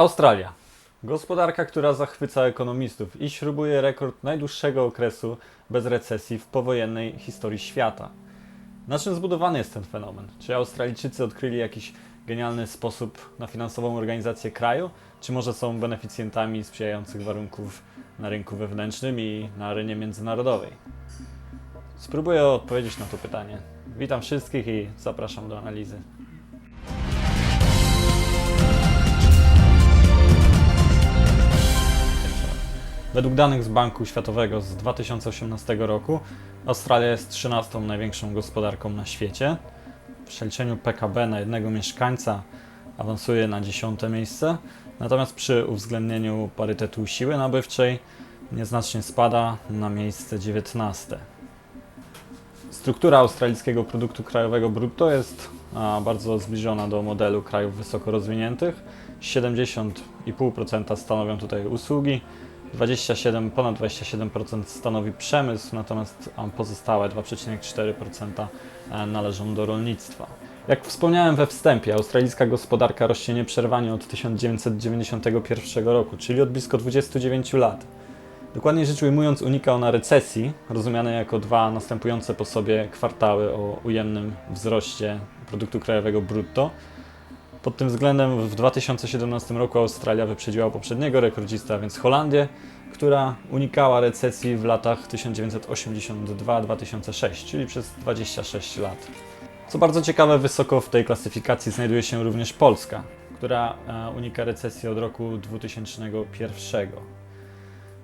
Australia. Gospodarka, która zachwyca ekonomistów i śrubuje rekord najdłuższego okresu bez recesji w powojennej historii świata. Na czym zbudowany jest ten fenomen? Czy Australijczycy odkryli jakiś genialny sposób na finansową organizację kraju, czy może są beneficjentami sprzyjających warunków na rynku wewnętrznym i na arenie międzynarodowej? Spróbuję odpowiedzieć na to pytanie. Witam wszystkich i zapraszam do analizy. Według danych z Banku Światowego z 2018 roku Australia jest 13 największą gospodarką na świecie. W przeliczeniu PKB na jednego mieszkańca awansuje na 10 miejsce, natomiast przy uwzględnieniu parytetu siły nabywczej nieznacznie spada na miejsce 19. Struktura australijskiego produktu krajowego brutto jest bardzo zbliżona do modelu krajów wysoko rozwiniętych. 70,5% stanowią tutaj usługi, 27, ponad 27% stanowi przemysł, natomiast pozostałe 2,4% e, należą do rolnictwa. Jak wspomniałem we wstępie, australijska gospodarka rośnie nieprzerwanie od 1991 roku, czyli od blisko 29 lat. Dokładniej rzecz ujmując, unika ona recesji, rozumianej jako dwa następujące po sobie kwartały o ujemnym wzroście produktu krajowego brutto. Pod tym względem w 2017 roku Australia wyprzedziła poprzedniego rekordzista, więc Holandię, która unikała recesji w latach 1982-2006, czyli przez 26 lat. Co bardzo ciekawe, wysoko w tej klasyfikacji znajduje się również Polska, która e, unika recesji od roku 2001.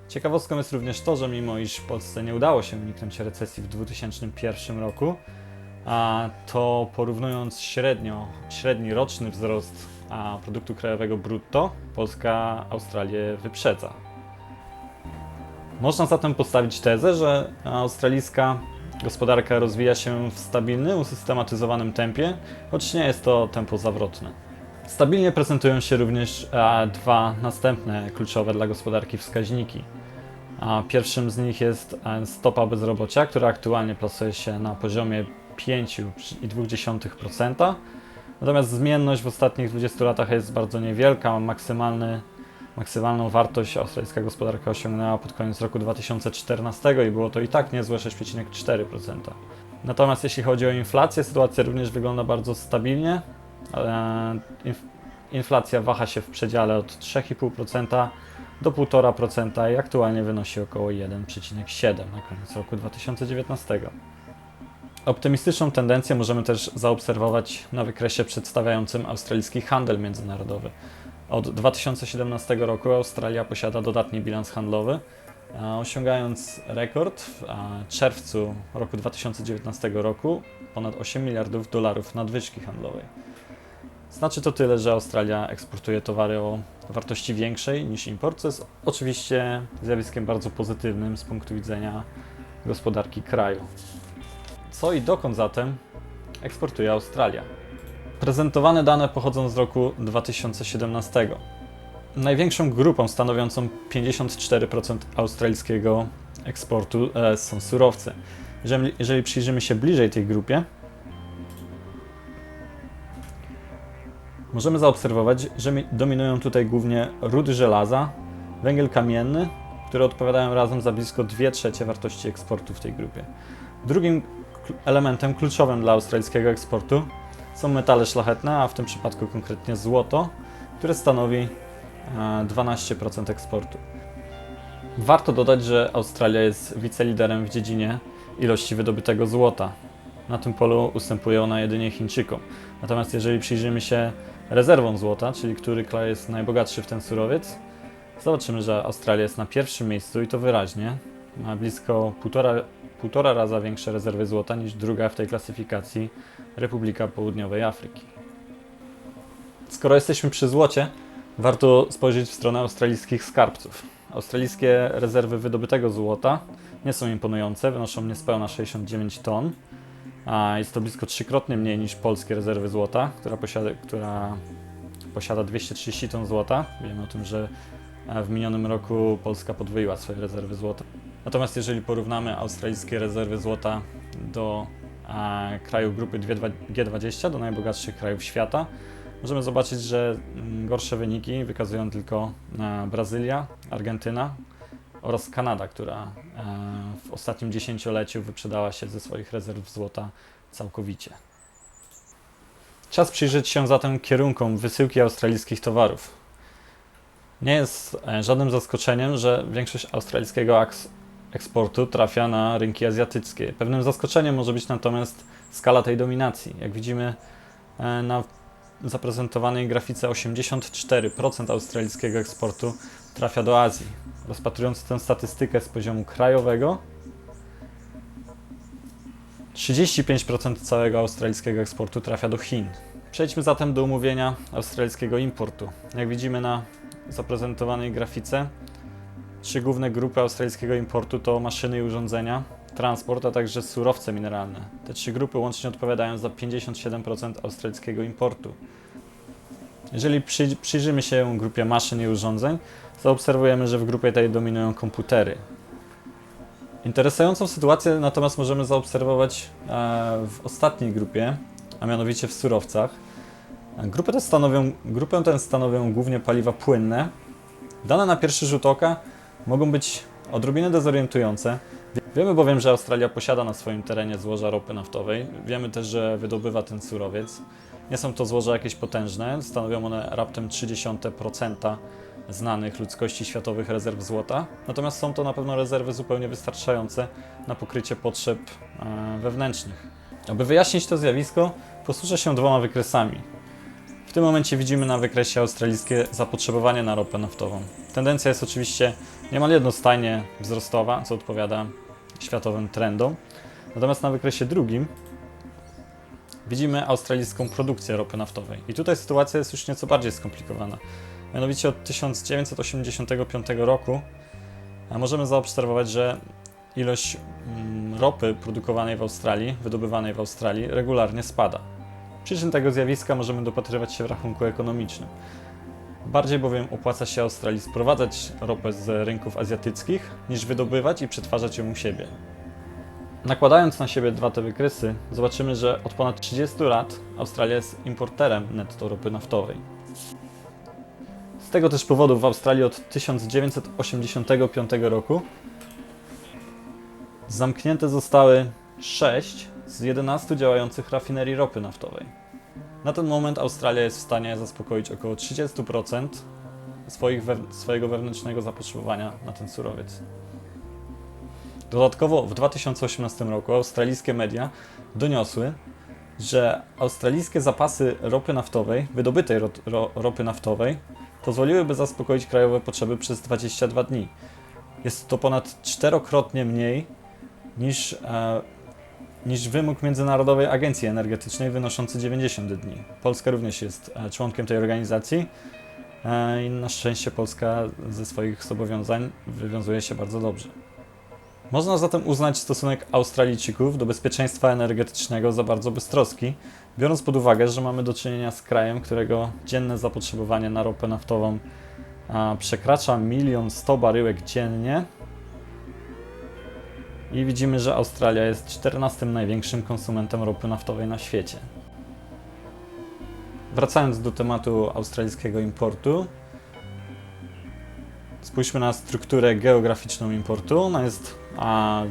Ciekawostką jest również to, że mimo iż Polsce nie udało się uniknąć recesji w 2001 roku, a to porównując średnio, średni roczny wzrost a, produktu krajowego brutto, Polska Australię wyprzedza. Można zatem postawić tezę, że australijska gospodarka rozwija się w stabilnym, usystematyzowanym tempie, choć nie jest to tempo zawrotne. Stabilnie prezentują się również dwa następne kluczowe dla gospodarki wskaźniki. Pierwszym z nich jest e, stopa bezrobocia, która aktualnie plasuje się na poziomie 5,2%. Natomiast zmienność w ostatnich 20 latach jest bardzo niewielka. Maksymalny, maksymalną wartość australijska gospodarka osiągnęła pod koniec roku 2014 i było to i tak niezłe 6,4%. Natomiast jeśli chodzi o inflację, sytuacja również wygląda bardzo stabilnie. E, inf- Inflacja waha się w przedziale od 3,5% do 1,5% i aktualnie wynosi około 1,7% na koniec roku 2019. Optymistyczną tendencję możemy też zaobserwować na wykresie przedstawiającym australijski handel międzynarodowy. Od 2017 roku Australia posiada dodatni bilans handlowy, osiągając rekord w czerwcu roku 2019 roku ponad 8 miliardów dolarów nadwyżki handlowej. Znaczy to tyle, że Australia eksportuje towary o wartości większej niż import, co jest oczywiście zjawiskiem bardzo pozytywnym z punktu widzenia gospodarki kraju. Co i dokąd zatem eksportuje Australia? Prezentowane dane pochodzą z roku 2017. Największą grupą stanowiącą 54% australijskiego eksportu e, są surowce. Jeżeli, jeżeli przyjrzymy się bliżej tej grupie, możemy zaobserwować, że mi- dominują tutaj głównie rudy żelaza, węgiel kamienny, które odpowiadają razem za blisko 2 trzecie wartości eksportu w tej grupie. Drugim elementem kluczowym dla australijskiego eksportu są metale szlachetne, a w tym przypadku konkretnie złoto, które stanowi e, 12% eksportu. Warto dodać, że Australia jest wiceliderem w dziedzinie ilości wydobytego złota. Na tym polu ustępuje ona jedynie Chińczykom. Natomiast jeżeli przyjrzymy się rezerwom złota, czyli który kraj jest najbogatszy w ten surowiec, zobaczymy, że Australia jest na pierwszym miejscu i to wyraźnie. Ma blisko półtora, półtora raza większe rezerwy złota niż druga w tej klasyfikacji Republika Południowej Afryki. Skoro jesteśmy przy złocie, warto spojrzeć w stronę australijskich skarbców. Australijskie rezerwy wydobytego złota nie są imponujące, wynoszą niespełna 69 ton, a jest to blisko trzykrotnie mniej niż polskie rezerwy złota, która posiada, która posiada 230 ton złota. Wiemy o tym, że e, w minionym roku Polska podwoiła swoje rezerwy złota. Natomiast jeżeli porównamy australijskie rezerwy złota do e, kraju grupy G20, do najbogatszych krajów świata, możemy zobaczyć, że mm, gorsze wyniki wykazują tylko e, Brazylia, Argentyna oraz Kanada, która e, w ostatnim dziesięcioleciu wyprzedała się ze swoich rezerw złota całkowicie. Czas przyjrzeć się zatem kierunkom wysyłki australijskich towarów. Nie jest żadnym zaskoczeniem, że większość australijskiego eksportu trafia na rynki azjatyckie. Pewnym zaskoczeniem może być natomiast skala tej dominacji. Jak widzimy e, na zaprezentowanej grafice 84% australijskiego eksportu trafia do Azji. Rozpatrując tę statystykę z poziomu krajowego, 35% całego australijskiego eksportu trafia do Chin. Przejdźmy zatem do umówienia australijskiego importu. Jak widzimy na zaprezentowanej grafice, trzy główne grupy australijskiego importu to maszyny i urządzenia, transport, a także surowce mineralne. Te trzy grupy łącznie odpowiadają za 57% australijskiego importu. Jeżeli przy, przyjrzymy się grupie maszyn i urządzeń, zaobserwujemy, że w grupie tej dominują komputery. Interesującą sytuację natomiast możemy zaobserwować e, w ostatniej grupie, a mianowicie w surowcach. Grupę stanowią, grupę tę stanowią głównie paliwa płynne. Dane na pierwszy rzut oka mogą być odrobinę dezorientujące. Wiemy bowiem, że Australia posiada na swoim terenie złoża ropy naftowej. Wiemy też, że wydobywa ten surowiec. Nie są to złoża jakieś potężne, stanowią one raptem 0,3% znanych ludzkości światowych rezerw złota. Natomiast są to na pewno rezerwy zupełnie wystarczające na pokrycie potrzeb e, wewnętrznych. Aby wyjaśnić to zjawisko, posłużę się dwoma wykresami. Tym momencie widzimy na wykresie australijskie zapotrzebowanie na ropę naftową. Tendencja jest oczywiście niemal jednostajnie wzrostowa, co odpowiada światowym trendom. Natomiast na wykresie drugim widzimy australijską produkcję ropy naftowej. I tutaj sytuacja jest już nieco bardziej skomplikowana. Mianowicie od 1985 roku możemy zaobserwować, że ilość mm, ropy produkowanej w Australii, wydobywanej w Australii regularnie spada. Przyczyn tego zjawiska możemy dopatrywać się w rachunku ekonomicznym. Bardziej bowiem opłaca się Australii sprowadzać ropę z rynków azjatyckich, niż wydobywać i przetwarzać ją u siebie. Nakładając na siebie dwa te wykresy, zobaczymy, że od ponad 30 lat Australia jest importerem netto ropy naftowej. Z tego też powodu w Australii od 1985 roku zamknięte zostały 6 z 11 działających rafinerii ropy naftowej. Na ten moment Australia jest w stanie zaspokoić około 30% swoich swojego wewnętrznego zapotrzebowania na ten surowiec. Dodatkowo w 2018 roku australijskie media doniosły, że australijskie zapasy ropy naftowej, wydobytej ro, ro, ropy naftowej, pozwoliłyby zaspokoić krajowe potrzeby przez 22 dni. Jest to ponad czterokrotnie mniej niż, e, niż wymóg Międzynarodowej Agencji Energetycznej wynoszący 90 dni. Polska również jest e, członkiem tej organizacji e, i na szczęście Polska ze swoich zobowiązań wywiązuje się bardzo dobrze. Można zatem uznać stosunek Australijczyków do bezpieczeństwa energetycznego za bardzo beztroski, biorąc pod uwagę, że mamy do czynienia z krajem, którego dzienne zapotrzebowanie na ropę naftową przekracza milion sto baryłek dziennie. I widzimy, że Australia jest 14 największym konsumentem ropy naftowej na świecie. Wracając do tematu australijskiego importu, spójrzmy na strukturę geograficzną importu. Ona jest a,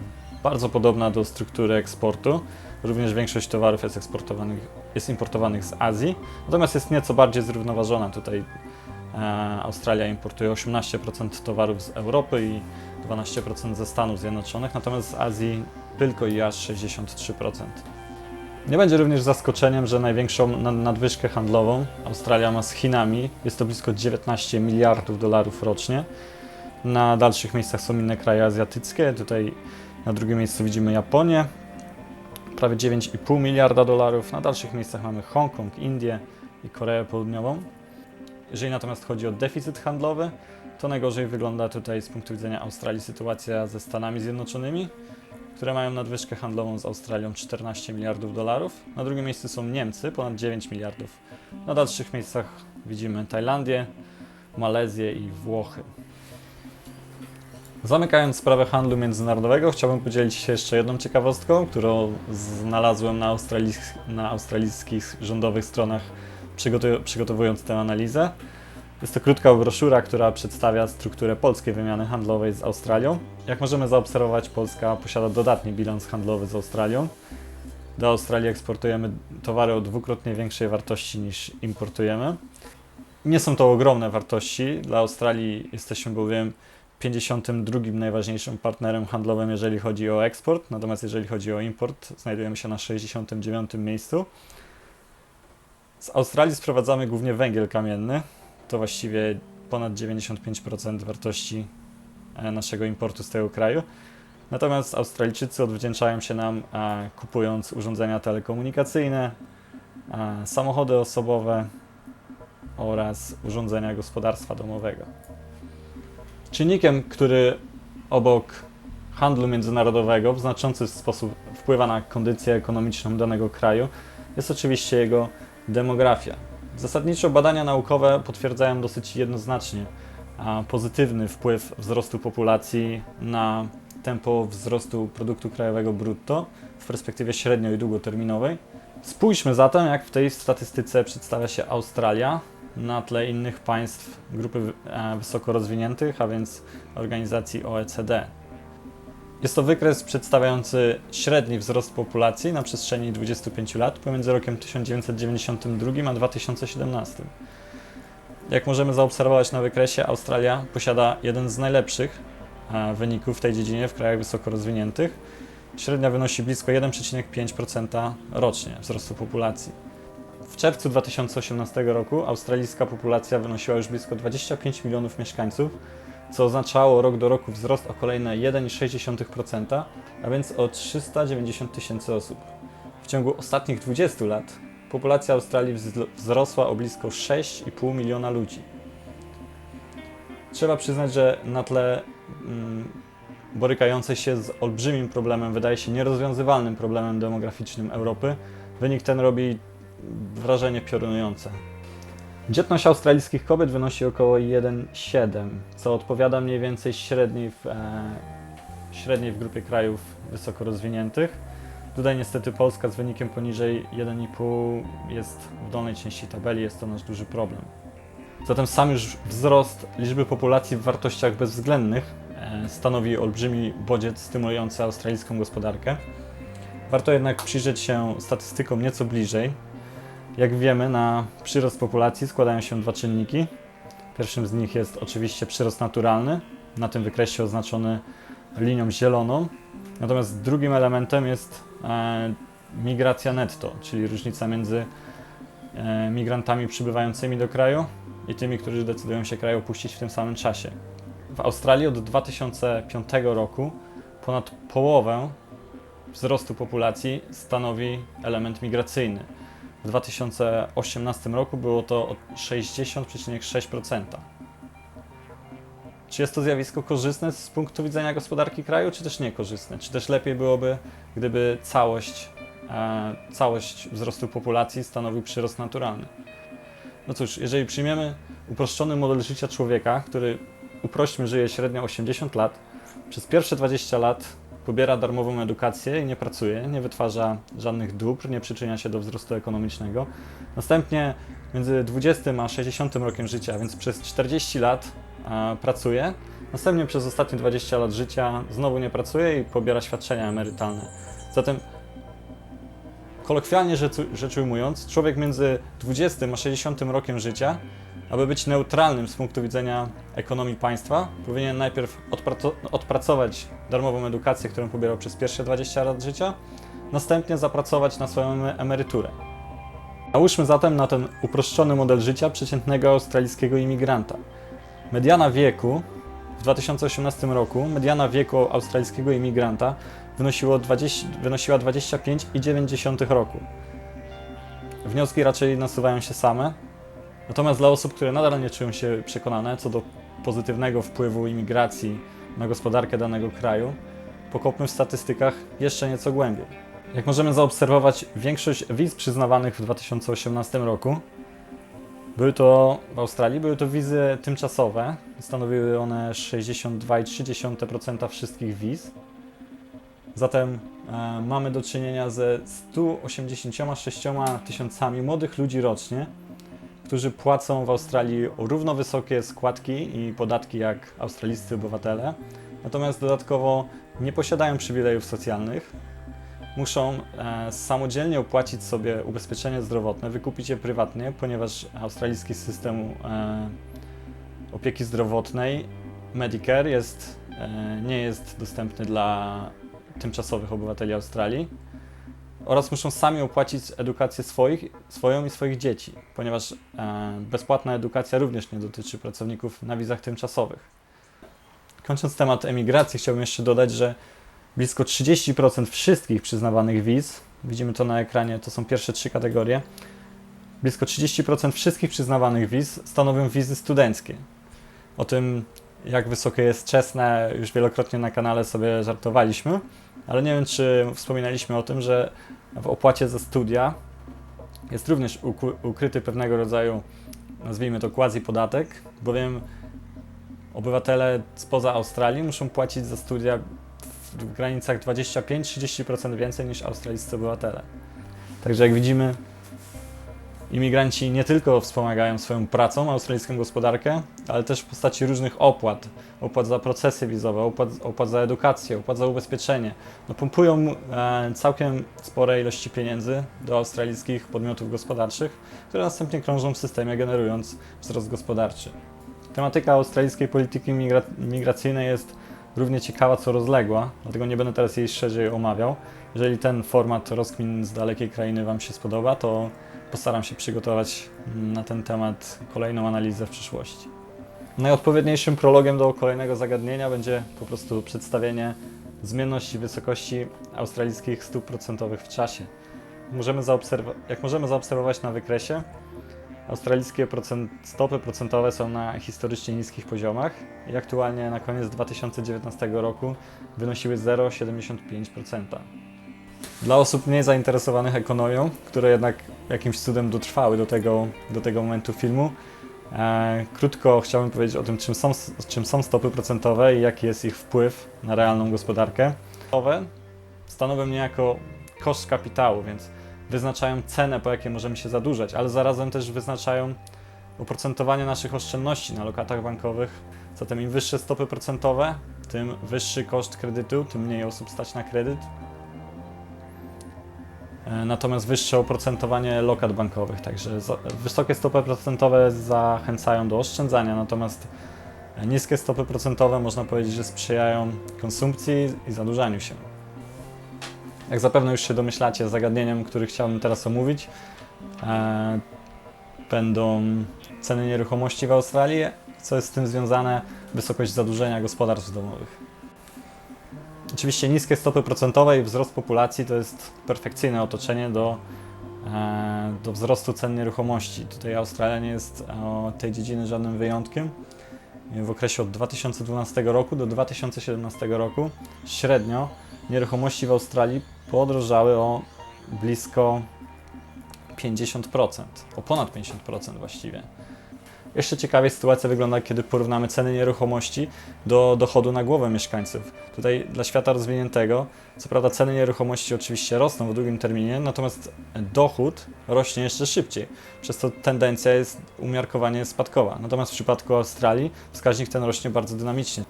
bardzo podobna do struktury eksportu. Również większość towarów jest, eksportowanych, jest importowanych z Azji, natomiast jest nieco bardziej zrównoważona. Tutaj Australia importuje 18% towarów z Europy i 12% ze Stanów Zjednoczonych, natomiast z Azji tylko i aż 63%. Nie będzie również zaskoczeniem, że największą nad- nadwyżkę handlową Australia ma z Chinami. Jest to blisko 19 miliardów dolarów rocznie. Na dalszych miejscach są inne kraje azjatyckie. Tutaj na drugim miejscu widzimy Japonię, prawie 9,5 miliarda dolarów. Na dalszych miejscach mamy Hongkong, Indię i Koreę Południową. Jeżeli natomiast chodzi o deficyt handlowy, to najgorzej wygląda tutaj z punktu widzenia Australii sytuacja ze Stanami Zjednoczonymi, które mają nadwyżkę handlową z Australią 14 miliardów dolarów. Na drugim miejscu są Niemcy, ponad 9 miliardów. Na dalszych miejscach widzimy Tajlandię, Malezję i Włochy. Zamykając sprawę handlu międzynarodowego, chciałbym podzielić się jeszcze jedną ciekawostką, którą znalazłem na, australijs- na australijskich rządowych stronach przygotowując tę analizę. Jest to krótka broszura, która przedstawia strukturę polskiej wymiany handlowej z Australią. Jak możemy zaobserwować, Polska posiada dodatni bilans handlowy z Australią. Do Australii eksportujemy towary o dwukrotnie większej wartości niż importujemy. Nie są to ogromne wartości. Dla Australii jesteśmy bowiem 52 najważniejszym partnerem handlowym, jeżeli chodzi o eksport, natomiast jeżeli chodzi o import, znajdujemy się na 69 miejscu. Z Australii sprowadzamy głównie węgiel kamienny. To właściwie ponad 95% wartości e, naszego importu z tego kraju. Natomiast Australijczycy odwdzięczają się nam e, kupując urządzenia telekomunikacyjne, e, samochody osobowe oraz urządzenia gospodarstwa domowego. Czynnikiem, który obok handlu międzynarodowego w znaczący sposób wpływa na kondycję ekonomiczną danego kraju, jest oczywiście jego demografia. Zasadniczo badania naukowe potwierdzają dosyć jednoznacznie pozytywny wpływ wzrostu populacji na tempo wzrostu produktu krajowego brutto w perspektywie średnio i długoterminowej. Spójrzmy zatem, jak w tej statystyce przedstawia się Australia na tle innych państw grupy e, wysoko rozwiniętych, a więc organizacji OECD. Jest to wykres przedstawiający średni wzrost populacji na przestrzeni 25 lat pomiędzy rokiem 1992 a 2017. Jak możemy zaobserwować na wykresie, Australia posiada jeden z najlepszych e, wyników w tej dziedzinie w krajach wysoko rozwiniętych. Średnia wynosi blisko 1,5% rocznie wzrostu populacji. W czerwcu 2018 roku australijska populacja wynosiła już blisko 25 milionów mieszkańców, co oznaczało rok do roku wzrost o kolejne 1,6%, a więc o 390 tysięcy osób. W ciągu ostatnich 20 lat populacja Australii wzrosła o blisko 6,5 miliona ludzi. Trzeba przyznać, że na tle mm, borykającej się z olbrzymim problemem, wydaje się nierozwiązywalnym problemem demograficznym Europy, wynik ten robi wrażenie piorunujące. Dzietność australijskich kobiet wynosi około 1,7, co odpowiada mniej więcej średniej w, e, średniej w grupie krajów wysoko rozwiniętych. Tutaj niestety Polska z wynikiem poniżej 1,5 jest w dolnej części tabeli, jest to nasz duży problem. Zatem sam już wzrost liczby populacji w wartościach bezwzględnych e, stanowi olbrzymi bodziec stymulujący australijską gospodarkę. Warto jednak przyjrzeć się statystykom nieco bliżej. Jak wiemy, na przyrost populacji składają się dwa czynniki. Pierwszym z nich jest oczywiście przyrost naturalny, na tym wykresie oznaczony linią zieloną. Natomiast drugim elementem jest e, migracja netto, czyli różnica między e, migrantami przybywającymi do kraju i tymi, którzy decydują się kraj opuścić w tym samym czasie. W Australii od 2005 roku ponad połowę wzrostu populacji stanowi element migracyjny. W 2018 roku było to o 60,6%. Czy jest to zjawisko korzystne z punktu widzenia gospodarki kraju, czy też niekorzystne? Czy też lepiej byłoby, gdyby całość, e, całość wzrostu populacji stanowił przyrost naturalny? No cóż, jeżeli przyjmiemy uproszczony model życia człowieka, który uprośćmy żyje średnio 80 lat, przez pierwsze 20 lat pobiera darmową edukację i nie pracuje, nie wytwarza żadnych dóbr, nie przyczynia się do wzrostu ekonomicznego. Następnie między 20 a 60 rokiem życia, więc przez 40 lat e, pracuje. Następnie przez ostatnie 20 lat życia znowu nie pracuje i pobiera świadczenia emerytalne. Zatem kolokwialnie rzecz, ujmując, człowiek między 20 a 60 rokiem życia, aby być neutralnym z punktu widzenia ekonomii państwa, powinien najpierw odpraco- odpracować darmową edukację, którą pobierał przez pierwsze 20 lat życia, następnie zapracować na swoją em- emeryturę. Nałóżmy zatem na ten uproszczony model życia przeciętnego australijskiego imigranta. Mediana wieku w 2018 roku, mediana wieku australijskiego imigranta wynosiło 20, wynosiła 25,9 roku. Wnioski raczej nasuwają się same. Natomiast dla osób, które nadal nie czują się przekonane co do pozytywnego wpływu imigracji na gospodarkę danego kraju, pokopmy w statystykach jeszcze nieco głębiej. Jak możemy zaobserwować, większość wiz przyznawanych w 2018 roku były to w Australii, były to wizy tymczasowe. Stanowiły one 62,3% wszystkich wiz. Zatem e, mamy do czynienia ze 186 tysiącami młodych ludzi rocznie, którzy płacą w Australii równo wysokie składki i podatki jak australijscy obywatele, natomiast dodatkowo nie posiadają przywilejów socjalnych. Muszą e, samodzielnie opłacić sobie ubezpieczenie zdrowotne, wykupić je prywatnie, ponieważ australijski system e, opieki zdrowotnej Medicare jest, e, nie jest dostępny dla tymczasowych obywateli Australii oraz muszą sami opłacić edukację swoich, swoją i swoich dzieci, ponieważ e, bezpłatna edukacja również nie dotyczy pracowników na wizach tymczasowych. Kończąc temat emigracji, chciałbym jeszcze dodać, że blisko 30% wszystkich przyznawanych wiz, widzimy to na ekranie, to są pierwsze trzy kategorie, blisko 30% wszystkich przyznawanych wiz stanowią wizy studenckie. O tym, jak wysokie jest czesne, już wielokrotnie na kanale sobie żartowaliśmy, ale nie wiem, czy wspominaliśmy o tym, że w opłacie za studia jest również ukryty pewnego rodzaju, nazwijmy to quasi podatek, bowiem obywatele spoza Australii muszą płacić za studia w granicach 25-30% więcej niż australijscy obywatele. Także jak widzimy, imigranci nie tylko wspomagają swoją pracą australijską gospodarkę, ale też w postaci różnych opłat. Opłat za procesy wizowe, opłat, opłat za edukację, opłat za ubezpieczenie. No, pompują e, całkiem spore ilości pieniędzy do australijskich podmiotów gospodarczych, które następnie krążą w systemie, generując wzrost gospodarczy. Tematyka australijskiej polityki migra migracyjnej jest równie ciekawa, co rozległa, dlatego nie będę teraz jej szerzej omawiał. Jeżeli ten format rozkmin z dalekiej krainy Wam się spodoba, to postaram się przygotować na ten temat kolejną analizę w przyszłości. Najodpowiedniejszym prologiem do kolejnego zagadnienia będzie po prostu przedstawienie zmienności wysokości australijskich stóp procentowych w czasie. Możemy jak możemy zaobserwować na wykresie, australijskie procent- stopy procentowe są na historycznie niskich poziomach i aktualnie na koniec 2019 roku wynosiły 0,75%. Dla osób mniej zainteresowanych ekonomią, które jednak jakimś cudem dotrwały do tego, do tego momentu filmu, e, krótko chciałbym powiedzieć o tym, czym są, czym są stopy procentowe i jaki jest ich wpływ na realną gospodarkę. Stopy stanowią niejako koszt kapitału, więc wyznaczają cenę, po jakiej możemy się zadłużać, ale zarazem też wyznaczają oprocentowanie naszych oszczędności na lokatach bankowych. Zatem im wyższe stopy procentowe, tym wyższy koszt kredytu, tym mniej osób stać na kredyt, natomiast wyższe oprocentowanie lokat bankowych. Także wysokie stopy procentowe zachęcają do oszczędzania, natomiast niskie stopy procentowe można powiedzieć, że sprzyjają konsumpcji i zadłużaniu się. Jak zapewne już się domyślacie, zagadnieniem, który chciałbym teraz omówić, e, będą ceny nieruchomości w Australii, co jest z tym związane, wysokość zadłużenia gospodarstw domowych. Oczywiście niskie stopy procentowe i wzrost populacji to jest perfekcyjne otoczenie do, e, do wzrostu cen nieruchomości. Tutaj Australia nie jest od tej dziedziny żadnym wyjątkiem. W okresie od 2012 roku do 2017 roku średnio nieruchomości w Australii podrożały o blisko 50%, o ponad 50% właściwie. Jeszcze ciekawie sytuacja wygląda, kiedy porównamy ceny nieruchomości do dochodu na głowę mieszkańców. Tutaj dla świata rozwiniętego, co prawda ceny nieruchomości oczywiście rosną w długim terminie, natomiast dochód rośnie jeszcze szybciej, przez co tendencja jest umiarkowanie spadkowa. Natomiast w przypadku Australii wskaźnik ten rośnie bardzo dynamicznie.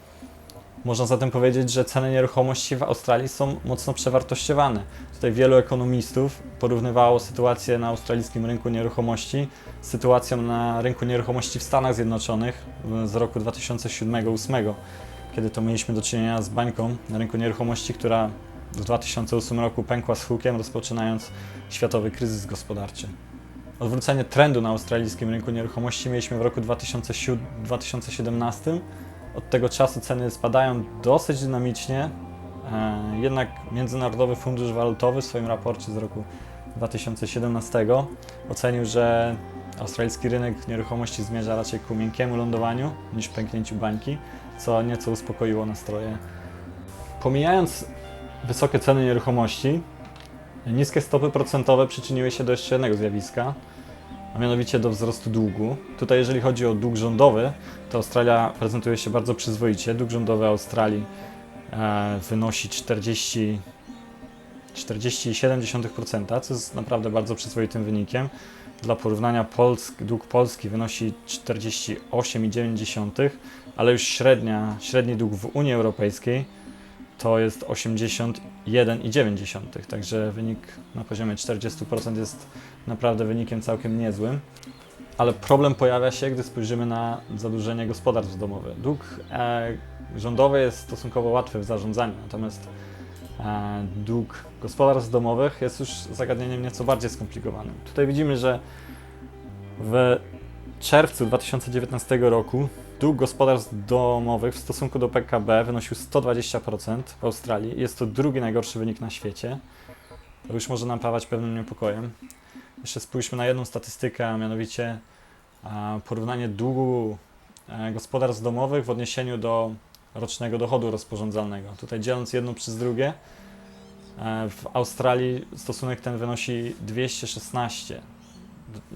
Można zatem powiedzieć, że ceny nieruchomości w Australii są mocno przewartościowane. Tutaj wielu ekonomistów porównywało sytuację na australijskim rynku nieruchomości z sytuacją na rynku nieruchomości w Stanach Zjednoczonych z roku 2007-2008, kiedy to mieliśmy do czynienia z bańką na rynku nieruchomości, która w 2008 roku pękła z hukiem, rozpoczynając światowy kryzys gospodarczy. Odwrócenie trendu na australijskim rynku nieruchomości mieliśmy w roku 2007 2017. Od tego czasu ceny spadają dosyć dynamicznie. E, Jednak Międzynarodowy Fundusz Walutowy w swoim raporcie z roku 2017 ocenił, że australijski rynek nieruchomości zmierza raczej ku miękkiemu lądowaniu niż pęknięciu bańki, co nieco uspokoiło nastroje. Pomijając wysokie ceny nieruchomości, niskie stopy procentowe przyczyniły się do jeszcze jednego zjawiska, a mianowicie do wzrostu długu. Tutaj jeżeli chodzi o dług rządowy, to Australia prezentuje się bardzo przyzwoicie. Dług rządowy Australii e, wynosi 40 40,7%, co jest naprawdę bardzo przyzwoitym wynikiem. Dla porównania Polsk, dług Polski wynosi 48,9, ale już średnia, średni dług w Unii Europejskiej to jest 81,9, także wynik na poziomie 40% jest naprawdę wynikiem całkiem niezłym. Ale problem pojawia się, gdy spojrzymy na zadłużenie gospodarstw domowych. Dług e, rządowy jest stosunkowo łatwy w zarządzaniu, natomiast e, dług gospodarstw domowych jest już zagadnieniem nieco bardziej skomplikowanym. Tutaj widzimy, że w czerwcu 2019 roku dług gospodarstw domowych w stosunku do PKB wynosił 120% w Australii. Jest to drugi najgorszy wynik na świecie. To już może napawać pewnym niepokojem. Jeszcze spójrzmy na jedną statystykę, a mianowicie porównanie długu e, gospodarstw domowych w odniesieniu do rocznego dochodu rozporządzalnego. Tutaj dzieląc jedno przez drugie, e, w Australii stosunek ten wynosi 216.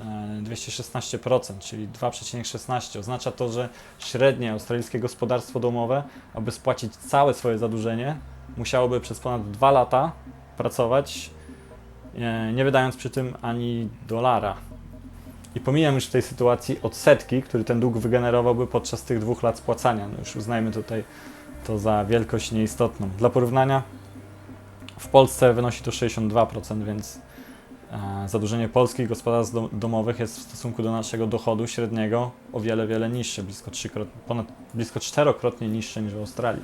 e, 216%, czyli 2,16. Oznacza to, że średnie australijskie gospodarstwo domowe, aby spłacić całe swoje zadłużenie, musiałoby przez ponad 2 lata pracować, e, nie wydając przy tym ani dolara. I pomijam już w tej sytuacji odsetki, który ten dług wygenerowałby podczas tych dwóch lat spłacania. No już uznajmy tutaj to za wielkość nieistotną. Dla porównania, w Polsce wynosi to 62%, więc e, zadłużenie polskich gospodarstw dom- domowych jest w stosunku do naszego dochodu średniego o wiele, wiele niższe, blisko, trzykrot, ponad, blisko czterokrotnie niższe niż w Australii.